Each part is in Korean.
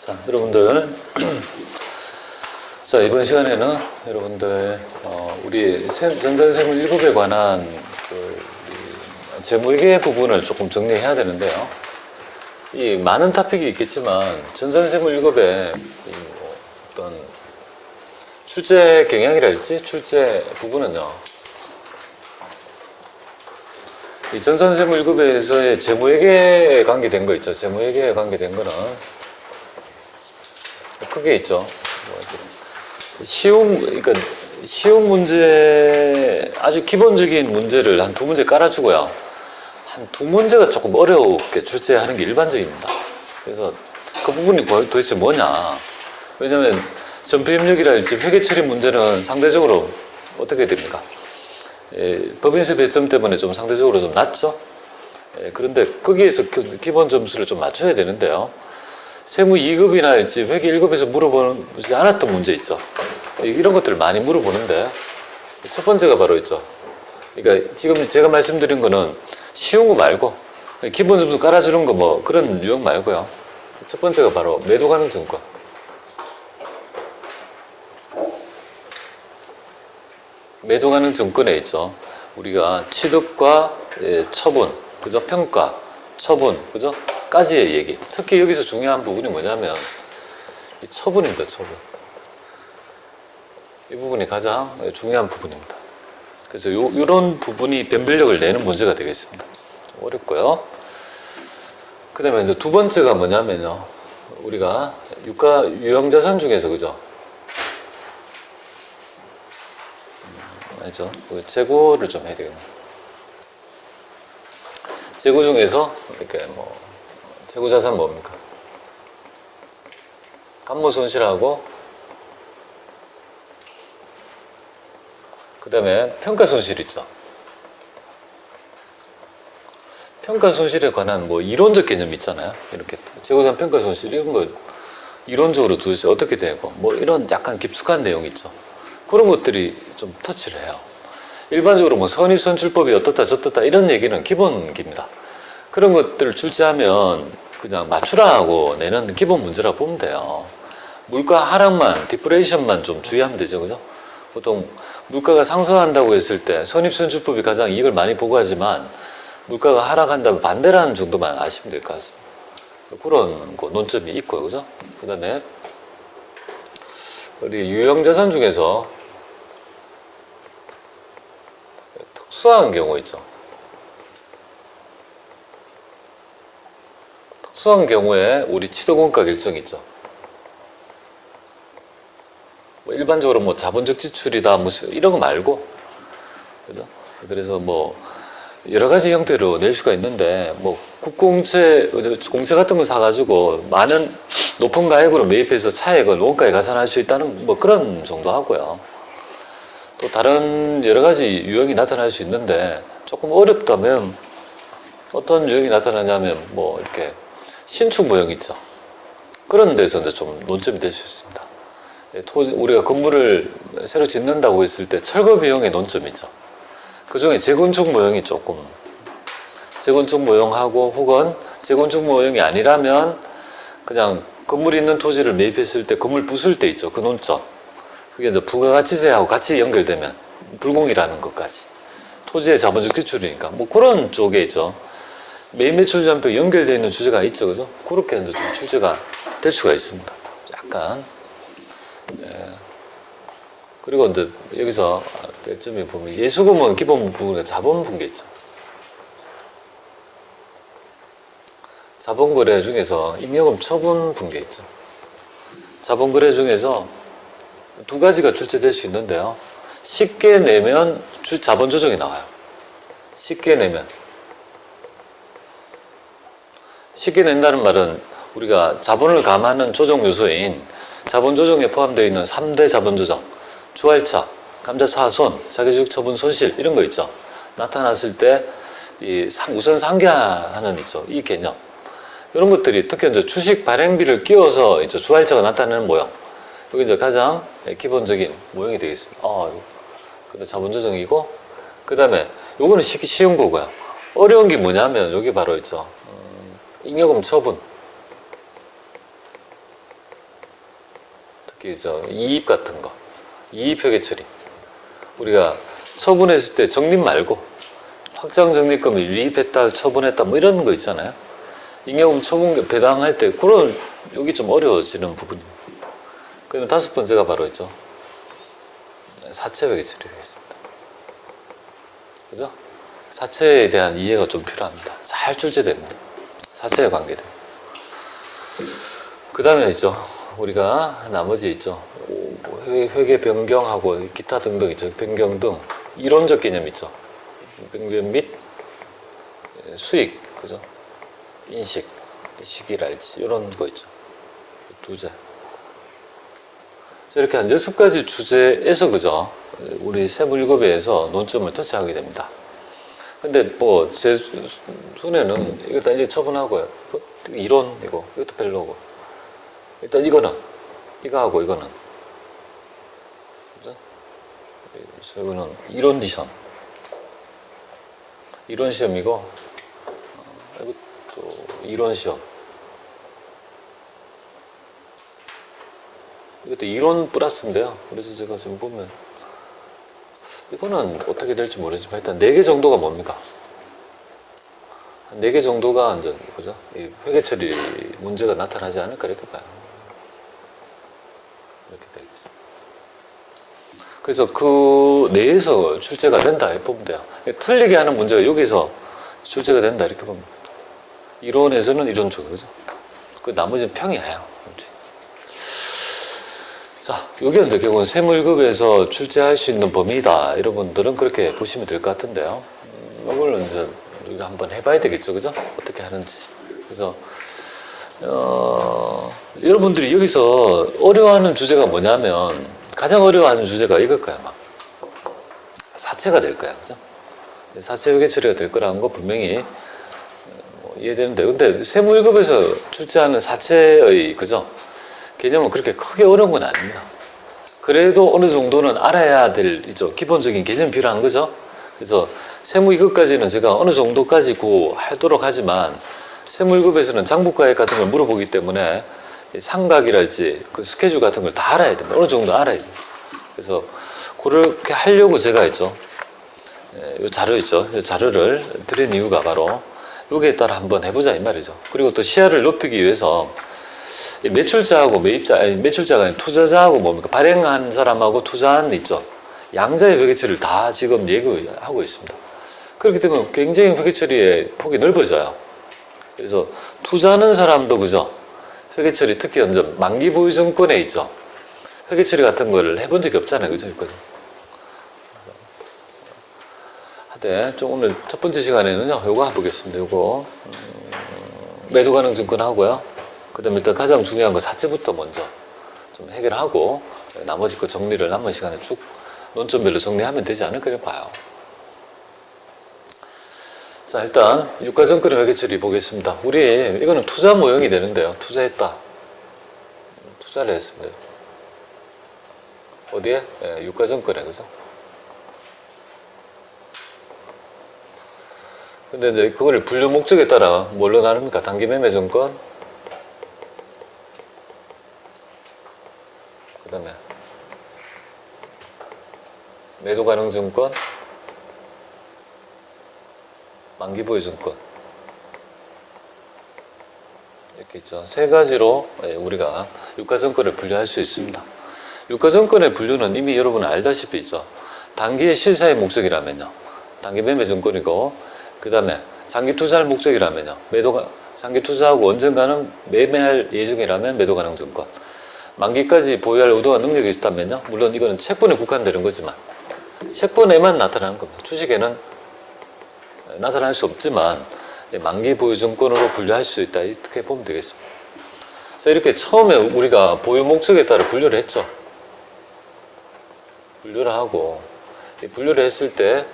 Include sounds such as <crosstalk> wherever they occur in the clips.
자, 여러분들. <clears throat> 자, 이번 시간에는 여러분들, 어, 우리 세- 전산세무 1급에 관한 그 재무회계 부분을 조금 정리해야 되는데요. 이 많은 토픽이 있겠지만, 전산세무 1급에 뭐 어떤 출제 경향이랄지 출제 부분은요. 이 전산세무 1급에서의 재무회계에 관계된 거 있죠. 재무회계에 관계된 거는 크게 있죠. 뭐 쉬운 그러니까 쉬운 문제 아주 기본적인 문제를 한 두 문제 깔아주고요. 한 두 문제가 조금 어렵게 출제하는 게 일반적입니다. 그래서 그 부분이 뭐- 도대체 뭐냐? 왜냐하면 전폐입력이랄지 회계 처리 문제는 상대적으로 어떻게 됩니까? 예, 법인세 배점 때문에 좀 상대적으로 좀 낮죠. 예, 그런데 거기에서 그 기본 점수를 좀 맞춰야 되는데요. 세무 2급이나 할지 회계 1급에서 물어보지 않았던 문제 있죠. 예, 이런 것들을 많이 물어보는데 첫 번째가 바로 있죠. 그러니까 지금 제가 말씀드린 거는 쉬운 거 말고 기본 점수 깔아주는 거 뭐 그런 유형 말고요. 첫 번째가 바로 매도 가능 증권. 매도 가능 증권에 있죠. 우리가 취득과 예, 처분, 그죠? 평가, 처분, 그죠? 까지의 얘기. 특히 여기서 중요한 부분이 뭐냐면 이 처분입니다. 처분. 이 부분이 가장 중요한 부분입니다. 그래서 요, 요런 부분이 변별력을 내는 문제가 되겠습니다. 좀 어렵고요. 그 다음에 이제 두 번째가 뭐냐면요. 우리가 유가 유형자산 중에서 그죠? 알죠? 그 재고를 좀 해야 되겠네. 재고 중에서 이렇게 뭐 재고 자산 뭡니까? 감모 손실하고 그 다음에 평가 손실 있죠. 평가 손실에 관한 뭐 이론적 개념이 있잖아요. 이렇게 재고자산 평가 손실 이런 거 이론적으로 도대체 어떻게 되고 뭐 이런 약간 깊숙한 내용이 있죠. 그런 것들이 좀 터치를 해요. 일반적으로 뭐 선입선출법이 어떻다 저떻다 이런 얘기는 기본기입니다. 그런 것들을 출제하면 그냥 맞추라 하고 내는 기본 문제라고 보면 돼요. 물가 하락만, 디프레이션만 좀 주의하면 되죠. 그죠? 보통 물가가 상승한다고 했을 때 선입선출법이 가장 이익을 많이 보고하지만 물가가 하락한다면 반대라는 정도만 아시면 될 것 같습니다. 그런 거 논점이 있고요. 그죠? 그 다음에 우리 유형자산 중에서 특수한 경우 있죠. 수한 경우에 우리 취득원가 결정 있죠. 뭐 일반적으로 뭐 자본적 지출이다 뭐 이런 거 말고 그죠? 그래서 뭐 여러 가지 형태로 낼 수가 있는데 뭐 국공채 공채 같은 거 사가지고 많은 높은 가액으로 매입해서 차액을 원가에 가산할 수 있다는 뭐 그런 정도 하고요. 또 다른 여러 가지 유형이 나타날 수 있는데 조금 어렵다면 어떤 유형이 나타나냐면 뭐 이렇게 신축 모형 있죠. 그런 데서 이제 좀 논점이 될 수 있습니다. 예, 토- 우리가 건물을 새로 짓는다고 했을 때 철거 비용의 논점이 있죠. 그 중에 재건축 모형이 조금 재건축 모형하고 혹은 재건축 모형이 아니라면 그냥 건물 있는 토지를 매입했을 때 건물 부술 때 있죠. 그 논점. 그게 이제 부가가치세하고 같이 연결되면 불공이라는 것까지. 토지의 자본적 지출이니까 뭐 그런 쪽에 있죠. 매입 매출 잔표 연결되어 있는 주제가 있죠. 그죠? 그렇게 이제 좀 출제가 될 수가 있습니다. 약간. 예. 그리고 이제 여기서 대점에 보면 예수금은 기본 부분에 자본 분계 있죠. 자본거래 중에서 임여금 처분 분계 있죠. 자본거래 중에서 두 가지가 출제될 수 있는데요. 쉽게 내면 주 자본 조정이 나와요. 쉽게 내면. 쉽게 낸다는 말은 우리가 자본을 감하는 조정 요소인 자본 조정에 포함되어 있는 3대 자본 조정, 주할차, 감자차 손, 자기주식 처분 손실 이런 거 있죠. 나타났을 때 이 우선 상계하는 있죠. 이 개념. 이런 것들이 특히 이제 주식 발행비를 끼워서 이제 주할차가 나타나는 모형. 여기 이제 가장 기본적인 모형이 되겠습니다. 아. 근데 자본 조정이고, 그 다음에 요거는 쉽기 쉬운 거고요. 어려운 게 뭐냐면 여기 바로 있죠. 음, 잉여금 처분. 특히 저 이입 같은 거, 이입 회계 처리. 우리가 처분했을 때 적립 말고 확장 적립금을 유입했다, 처분했다 뭐 이런 거 있잖아요. 잉여금 처분 배당할 때 그런 여기 좀 어려워지는 부분입니다. 그럼 다섯 번째가 바로 있죠. 사채 회계 처리가 있습니다. 그죠? 사채에 대한 이해가 좀 필요합니다. 잘 출제됩니다. 사채에 관계돼. 그 다음에 있죠. 우리가 나머지 있죠. 회계 변경하고 기타 등등 있죠. 변경 등 이론적 개념 있죠. 변경 및 수익, 그죠? 인식, 시기랄지 이런 거 있죠. 주제. 자, 이렇게 한 여섯 가지 주제에서 그죠? 우리 세무일급에서 논점을 터치하게 됩니다. 근데 뭐 제 손에는 이거 다 이제 처분하고요. 그 이론 이거 이것도 별로고 일단 이거는 이거 하고 이거는? 이거는 이론 시험 이론 시험이고 어, 이것도 이론 시험 이것도 이론 플러스인데요. 그래서 제가 지금 보면 이거는 어떻게 될지 모르지만 일단 네 개 정도가 뭡니까? 네 개 정도가 완전 그죠? 이 회계 처리 문제가 나타나지 않을까 이렇게 봐요. 이렇게 되겠습니다. 그래서 그 내에서 출제가 된다 이렇게 보면 돼요. 틀리게 하는 문제가 여기서 출제가 된다 이렇게 보면. 이론에서는 이론적으로 그죠? 그 나머지는 평이에요. 자, 여기는 이제 결국은 세물급에서 출제할 수 있는 범위다. 여러분들은 그렇게 보시면 될 것 같은데요. 음, 이걸로 이제 우리가 한번 해봐야 되겠죠, 그죠? 어떻게 하는지. 그래서 어, 여러분들이 여기서 어려워하는 주제가 뭐냐면 가장 어려워하는 주제가 이걸 거야, 막 사채가 될 거야, 그죠? 사채 회계 처리가 될 거라는 거 분명히 뭐 이해되는데, 근데 세무일급에서 출제하는 사채의 그죠? 개념은 그렇게 크게 어려운 건 아닙니다. 그래도 어느 정도는 알아야 될 이죠 기본적인 개념이 필요한 거죠. 그래서 세무 이것까지는 제가 어느 정도까지 고 하도록 하지만 세무 1급에서는 장부가액 같은 걸 물어보기 때문에 이 상각이랄지 그 스케줄 같은 걸 다 알아야 됩니다. 어느 정도 알아야 돼요. 그래서 그렇게 하려고 제가 했죠. 이 자료 있죠. 이 자료를 드린 이유가 바로 여기에 따라 한번 해보자 이 말이죠. 그리고 또 시야를 높이기 위해서 이 매출자하고 매입자, 아니 매출자가 아니라 투자자하고 뭡니까? 발행한 사람하고 투자한 있죠. 양자의 회계처리를 다 지금 예고하고 있습니다. 그렇기 때문에 굉장히 회계처리의 폭이 넓어져요. 그래서 투자하는 사람도 그죠? 회계처리 특히 현재 만기 보유증권에 있죠. 회계처리 같은 거를 해본 적이 없잖아요. 그죠? 그죠? 하되 좀 오늘 첫 번째 시간에는요. 요거 한번 보겠습니다. 요거 음, 매도 가능 증권 하고요. 그다음에 일단 가장 중요한 거 사채부터 먼저 좀 해결하고 나머지 거 정리를 남은 시간에 쭉 논점별로 정리하면 되지 않을까 봐요. 자 일단 유가증권의 회계처리 보겠습니다. 우리 이거는 투자 모형이 되는데요. 투자했다. 투자를 했습니다. 어디에? 예, 유가증권에 그죠? 근데 이제 그걸 분류 목적에 따라 뭘로 나눕니까? 단기 매매 증권, 그 다음에 매도 가능 증권, 만기 보유 증권 이렇게 있죠. 세 가지로 예, 우리가 유가증권을 분류할 수 있습니다. 유가증권의 분류는 이미 여러분 알다시피 있죠. 단기의 시사의 목적이라면요. 단기 매매 증권이고 그 다음에 장기 투자할 목적이라면요. 매도가 장기 투자하고 언젠가는 매매할 예정이라면 매도 가능 증권. 만기까지 보유할 의도와 능력이 있다면요. 물론 이거는 채권에 국한되는 거지만 채권에만 나타나는 겁니다. 주식에는 나타날 수 없지만 만기 보유 증권으로 분류할 수 있다 이렇게 보면 되겠습니다. 자 이렇게 처음에 우리가 보유 목적에 따라 분류를 했죠. 분류를 하고 이 분류를 했을 때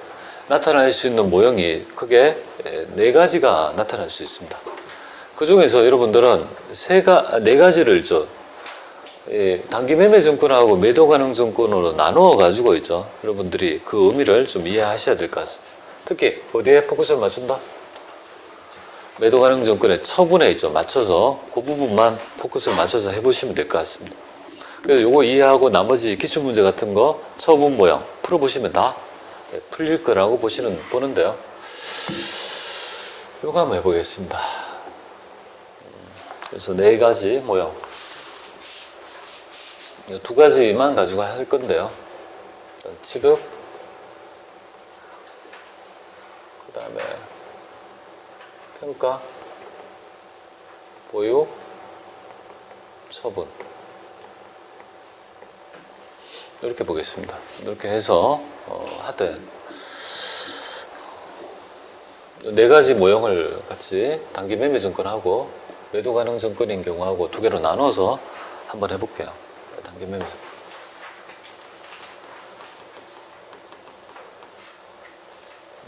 나타날 수 있는 모형이 크게 네 가지가 나타날 수 있습니다. 그 중에서 여러분들은 세가 네 가지를 저 예, 단기 매매 증권하고 매도 가능 증권으로 나누어 가지고 있죠. 여러분들이 그 의미를 좀 이해하셔야 될 것 같습니다. 특히 어디에 포커스를 맞춘다? 매도 가능 증권의 처분에 있죠. 맞춰서 그 부분만 포커스를 맞춰서 해보시면 될 것 같습니다. 그래서 요거 이해하고 나머지 기출 문제 같은 거 처분 모형 풀어보시면 다 예, 풀릴 거라고 보시는 보는데요. 요거 한번 해보겠습니다. 그래서 네 가지 모형. 이 두 가지만 가지고 할 건데요. 취득, 그 다음에 평가, 보유, 처분. 이렇게 보겠습니다. 이렇게 해서 어, 하되 네 가지 모형을 같이 단기 매매 증권하고 매도 가능 증권인 경우하고 두 개로 나눠서 한번 해볼게요. 증권.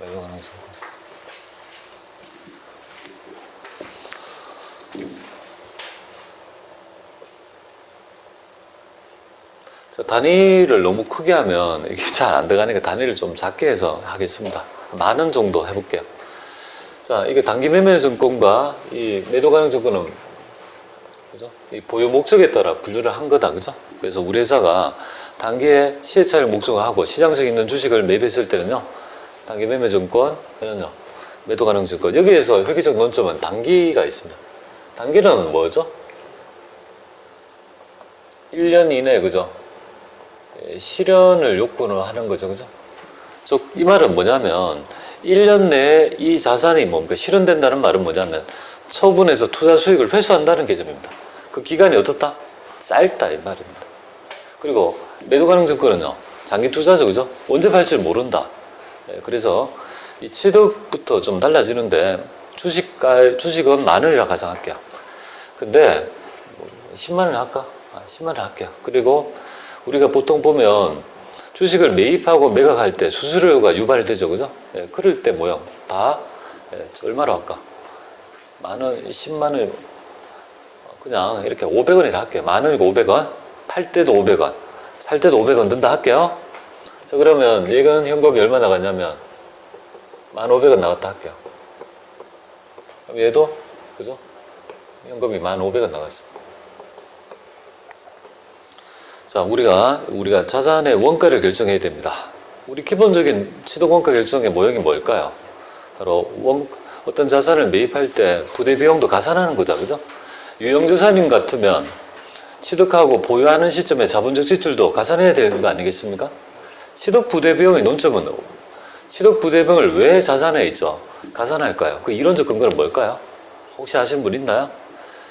매도 가능 증권. 자, 단위를 너무 크게 하면 이게 <laughs> 잘 안 들어가니까 단위를 좀 작게 해서 하겠습니다. 만 원 정도 해볼게요. 자, 이게 단기 매매 증권과 이 매도 가능 증권은 그죠? 이 보유 목적에 따라 분류를 한 거다, 그죠? 그래서 우리 회사가 단기에 시혜차를 목적으로 하고 시장성에 있는 주식을 매입했을 때는요, 단기 매매 증권, 얘는요, 매도 가능 증권. 여기에서 회계적 논점은 단기가 있습니다. 단기는 뭐죠? 1년 이내, 그죠? 예, 실현을 요구를 하는 거죠, 그죠? 그래서 이 말은 뭐냐면 1년 내에 이 자산이 뭡니까? 실현된다는 말은 뭐냐면 처분해서 투자 수익을 회수한다는 개념입니다. 그 기간이 어떻다? 짧다 이 말입니다. 그리고 매도 가능 증권은요 장기 투자죠, 그죠? 언제 팔지 모른다. 예, 그래서 이 취득부터 좀 달라지는데 주식가 주식은 만 원이라 가정할게요. 근데 10만 원 할까? 아, 10만 원 할게요. 그리고 우리가 보통 보면 주식을 매입하고 매각할 때 수수료가 유발되죠, 그죠? 예, 그럴 때 모형 다 예, 얼마로 할까? 만 원, 10만 원, 그냥 이렇게 500원이라 할게요. 만 원이고 500원, 팔 때도 500원, 살 때도 500원 든다 할게요. 자, 그러면 예금 현금이 얼마 나갔냐면 만 500원 나갔다 할게요. 그럼 얘도, 그죠? 현금이 만 500원 나갔습니다. 자, 우리가 우리가 자산의 원가를 결정해야 됩니다. 우리 기본적인 취득 원가 결정의 모형이 뭘까요? 바로 원, 어떤 자산을 매입할 때 부대 비용도 가산하는 거다, 그죠? 유형 자산인 같으면 취득하고 보유하는 시점에 자본적 지출도 가산해야 되는 거 아니겠습니까? 취득 부대 비용의 논점은 취득 부대 비용을 왜 자산에 있죠? 가산할까요? 그 이론적 근거는 뭘까요? 혹시 아시는 분 있나요?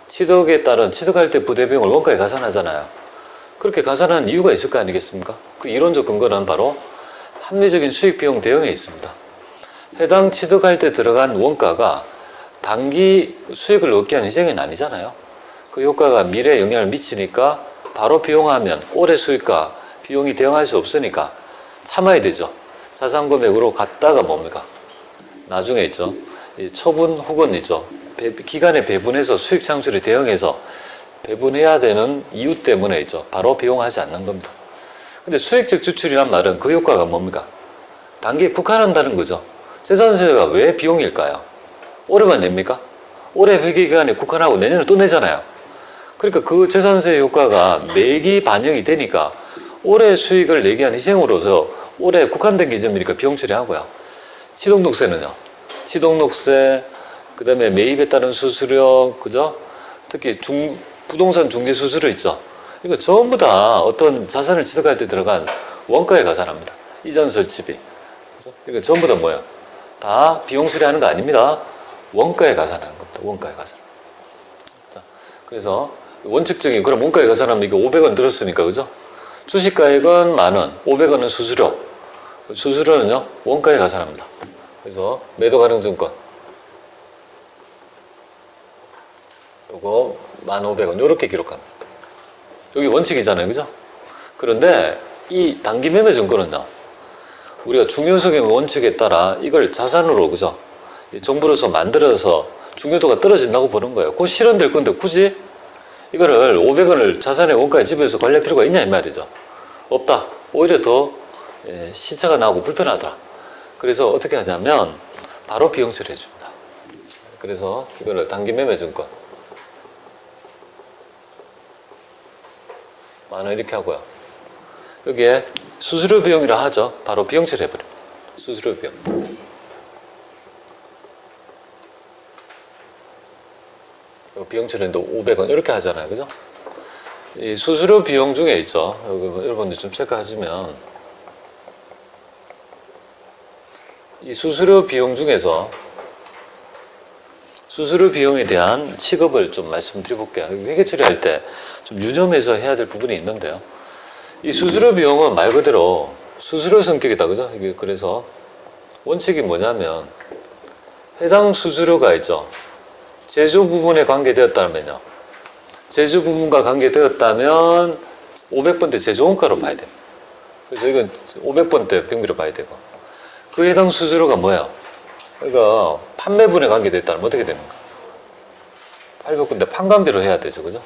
취득에 따른 취득할 때 부대 비용을 원가에 가산하잖아요. 그렇게 가산하는 이유가 있을 거 아니겠습니까? 그 이론적 근거는 바로 합리적인 수익 비용 대응에 있습니다. 해당 취득할 때 들어간 원가가 단기 수익을 얻게 하는 희생은 아니잖아요. 그 효과가 미래에 영향을 미치니까 바로 비용하면 올해 수익과 비용이 대응할 수 없으니까 참아야 되죠. 자산 금액으로 갔다가 뭡니까? 나중에 있죠. 이 처분 혹은 있죠. 배- 기간에 배분해서 수익 창출에 대응해서 배분해야 되는 이유 때문에 있죠. 바로 비용하지 않는 겁니다. 근데 수익적 지출이란 말은 그 효과가 뭡니까? 단기에 국한한다는 거죠. 재산세가 왜 비용일까요? 올해만 냅니까? 올해 회계 기간에 국한하고 내년에 또 내잖아요. 그러니까 그 재산세 효과가 매기 반영이 되니까 올해 수익을 내기 위한 희생으로서 올해 국한된 기점이니까 비용 처리하고요. 취등록세는요. 취등록세, 그 다음에 매입에 따른 수수료, 그죠? 특히 중, 부동산 중개 수수료 있죠. 이거 전부 다 어떤 자산을 취득할 때 들어간 원가에 가산합니다. 이전 설치비. 그래서 이거 전부 다 뭐야? 다 비용 처리하는 거 아닙니다. 원가에 가산하는 겁니다. 원가에 가산. 자, 그래서 원칙적인 그럼 원가에 가산하면 이게 500원 들었으니까 그죠? 주식가액은 만 원, 500원은 수수료. 수수료는요 원가에 가산합니다. 그래서 매도 가능 증권 요거 1,500원 요렇게 기록합니다. 여기 원칙이잖아요. 그죠? 그런데 이 단기 매매 증권은요. 우리가 중요성의 원칙에 따라 이걸 자산으로 그죠? 이 정부로서 만들어서 중요도가 떨어진다고 보는 거예요. 곧 실현될 건데 굳이 이거를 500원을 자산의 원가에 집에서 관리할 필요가 있냐 이 말이죠. 없다. 오히려 더 예, 시차가 나고 불편하다. 그래서 어떻게 하냐면 바로 비용 처리해 줍니다. 그래서 이거를 단기 매매 증권 만원 이렇게 하고요. 여기에 수수료 비용이라 하죠. 바로 비용 처리해버려. 수수료 비용. 비용 처리도 500원 이렇게 하잖아요. 그죠? 이 수수료 비용 중에 있죠. 여러분들 좀 체크하시면 이 수수료 비용 중에서 수수료 비용에 대한 취급을 좀 말씀드려 볼게요. 회계 처리할 때 좀 유념해서 해야 될 부분이 있는데요. 이 수수료 비용은 말 그대로 수수료 성격이다. 그죠? 그래서 원칙이 뭐냐면 해당 수수료가 있죠. 제조 부분에 관계되었다면요. 제조 부분과 관계되었다면 500번대 제조원가로 봐야 돼요. 그래서 이건 500번대 병비로 봐야 되고 그 해당 수수료가 뭐예요? 그러니까 판매분에 관계됐다면 어떻게 되는가? 800군데 판관비로 해야 되죠, 그죠?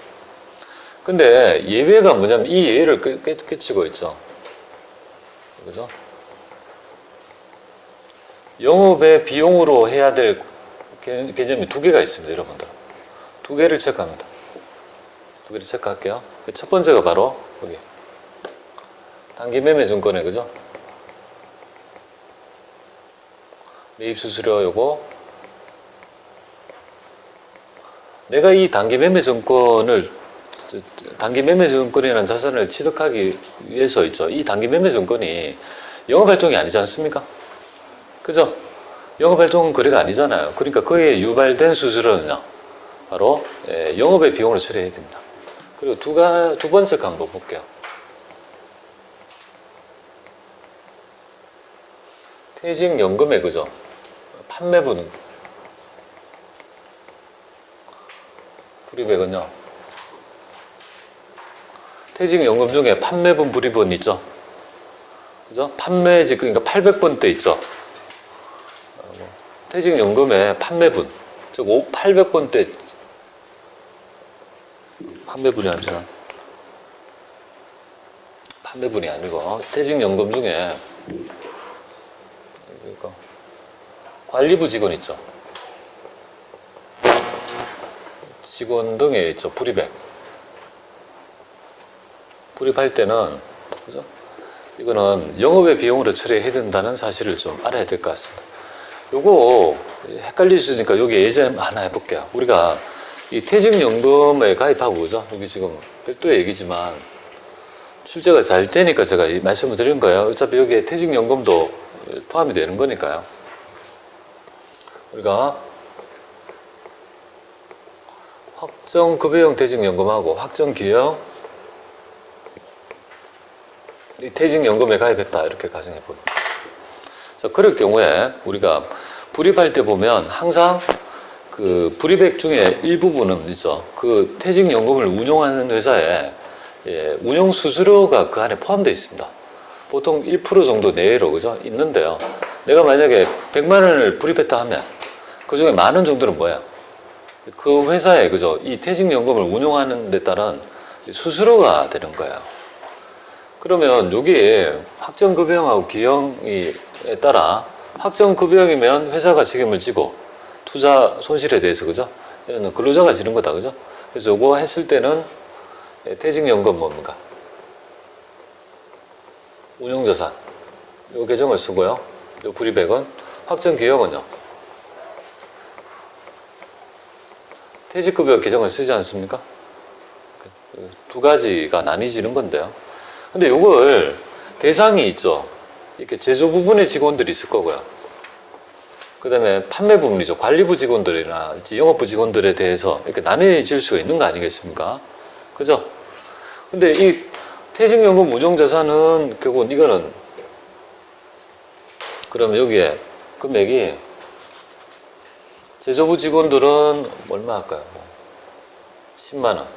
근데 예외가 뭐냐면 이 예외를 깨, 깨, 깨치고 있죠, 그죠? 영업의 비용으로 해야 될 개- 개념이 두 개가 있습니다, 여러분들. 두 개를 체크합니다. 두 개를 체크할게요. 그첫 번째가 바로 여기 단기 매매 증권에 그죠? 매입 수수료 요거 내가 이 단기 매매 증권을 단기 매매 증권이라는 자산을 취득하기 위해서 있죠. 이 단기 매매 증권이 영업 활동이 아니지 않습니까? 그죠? 영업 활동 거래가 아니잖아요. 그러니까 그에 유발된 수수료는요. 바로 예, 영업의 비용으로 처리해야 됩니다. 그리고 두가 두 번째 거 한번 볼게요. 퇴직연금의 그죠? 판매분 불이백은요. 퇴직연금 중에 판매분 불이분 있죠? 그죠? 판매직 그러니까 800번대 있죠? 퇴직연금의 판매분 즉 800번대 판매분이 아니잖아. 판매분이 아니고 퇴직연금 중에 이거 관리부 직원 있죠. 직원 등에 있죠. 불입액. 불입할 때는 그죠? 이거는 영업의 비용으로 처리해야 된다는 사실을 좀 알아야 될 것 같습니다. 요거 있으니까 여기 예제 하나 해볼게요. 우리가 이 퇴직연금에 가입하고 그죠? 여기 지금 별도의 얘기지만 출제가 잘 되니까 제가 이 말씀을 드린 거예요. 어차피 여기에 퇴직연금도 포함이 되는 거니까요. 우리가 확정 급여형 퇴직연금하고 확정 기여형 이 퇴직연금에 가입했다 이렇게 가정해 봅니다. 자, 그럴 경우에 우리가 불입할 때 보면 항상 그 불입액 중에 일부분은 있죠. 그 퇴직연금을 운용하는 회사에 예, 운용 수수료가 그 안에 포함되어 있습니다. 보통 1% 정도 내외로 그죠? 있는데요. 내가 만약에 100만 원을 불입했다 하면 그 중에 만 원 정도는 뭐야? 그 회사에 그죠? 이 퇴직연금을 운용하는 데 따른 수수료가 되는 거예요. 그러면 여기에 확정급여형하고 기형에 따라 확정 급여형이면 회사가 책임을 지고 투자 손실에 대해서 그죠? 근로자가 지는 거다 그죠? 그래서 요거 했을 때는 퇴직연금 뭡니까? 운용자산 요 계정을 쓰고요. 요 불이백은 확정기형은요. 퇴직급여 계정을 쓰지 않습니까? 그두 가지가 나뉘지는 건데요. 근데 요걸 대상이 있죠. 이렇게 제조 부분의 직원들이 있을 거고요. 그 다음에 판매 부분이죠. 관리부 직원들이나 영업부 직원들에 대해서 이렇게 나뉘어질 수가 있는 거 아니겠습니까? 그죠? 근데 이 퇴직연금 우정자산은 결국은 이거는 그러면 여기에 금액이 제조부 직원들은 얼마 할까요? 뭐 10만 원.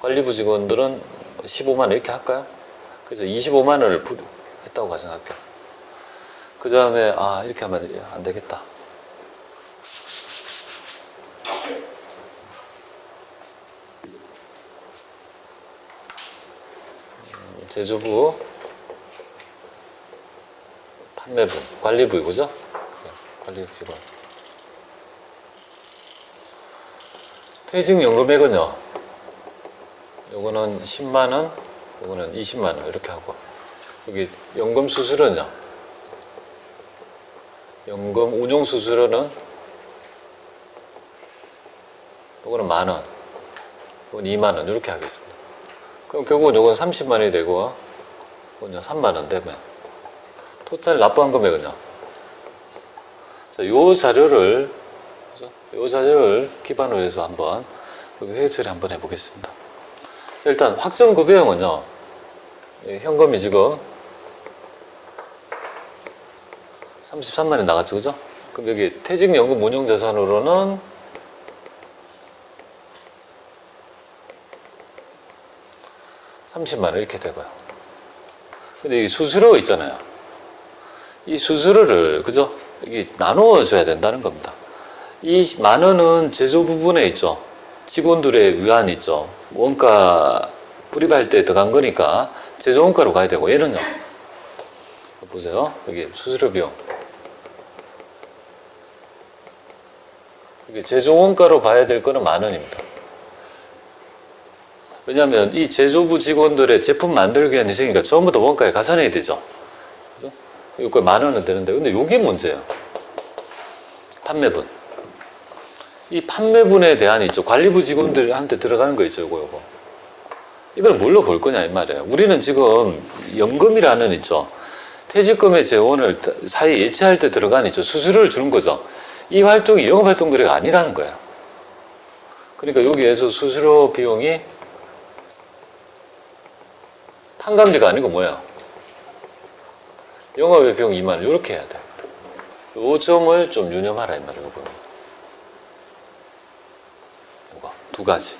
관리부 직원들은 15만 원 이렇게 할까요? 그래서 25만 원을 부- 했다고 가정할게요. 그 다음에 아 이렇게 하면 안 되겠다. 음, 제조부 판매부 관리부 그죠? 네, 관리 직원. 퇴직 연금액은요. 요거는 10만 원, 요거는 20만 원 이렇게 하고 여기 연금 수수료는요. 연금 운용 수수료는 요거는 만 원, 요건 2만 원 이렇게 하겠습니다. 그럼 결국은 요건 30만 원이 되고 요건요 3만 원 되면 토탈 납부한 금액은요. 자, 요 자료를? 요 자료를 기반으로 해서 한번 회의 처리 한번 해보겠습니다. 자, 일단 확정 급여형은요. 예, 현금이 지금 33만 원 나갔죠, 그죠? 그럼 여기 퇴직연금 운용자산으로는 (30만 원) 이렇게 되고요. 근데 이 수수료 있잖아요. 이 수수료를 그죠? 이게 나누어 줘야 된다는 겁니다. 이 만 원은 제조 부분에 있죠. 직원들의 위안이 있죠. 원가 불입할 때 들어간 거니까 제조 원가로 가야 되고 얘는요. 보세요. 여기 수수료 비용. 이게 제조 원가로 봐야 될 거는 만 원입니다. 왜냐하면 이 제조부 직원들의 제품 만들기 위한 희생이니까 다 원가에 가산해야 되죠. 그죠? 이거 만 원은 되는데, 근데 이게 문제예요. 판매분. 이 판매분에 대한 있죠. 관리부 직원들한테 들어가는 거 있죠. 요거, 요거. 이걸 뭘로 볼 거냐, 이 말이에요. 우리는 지금 연금이라는 있죠. 퇴직금의 재원을 사이 예치할 때 들어가는 있죠. 수수료를 주는 거죠. 이 활동이 영업활동 거래가 아니라는 거예요. 그러니까 여기에서 수수료 비용이 판관비가 아니고 뭐야? 영업의 비용 2만 원 이렇게 해야 돼. 요 점을 좀 유념하라 이 말이에요. 이거 두 가지.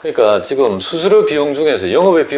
그러니까 지금 수수료 비용 중에서 영업의 비용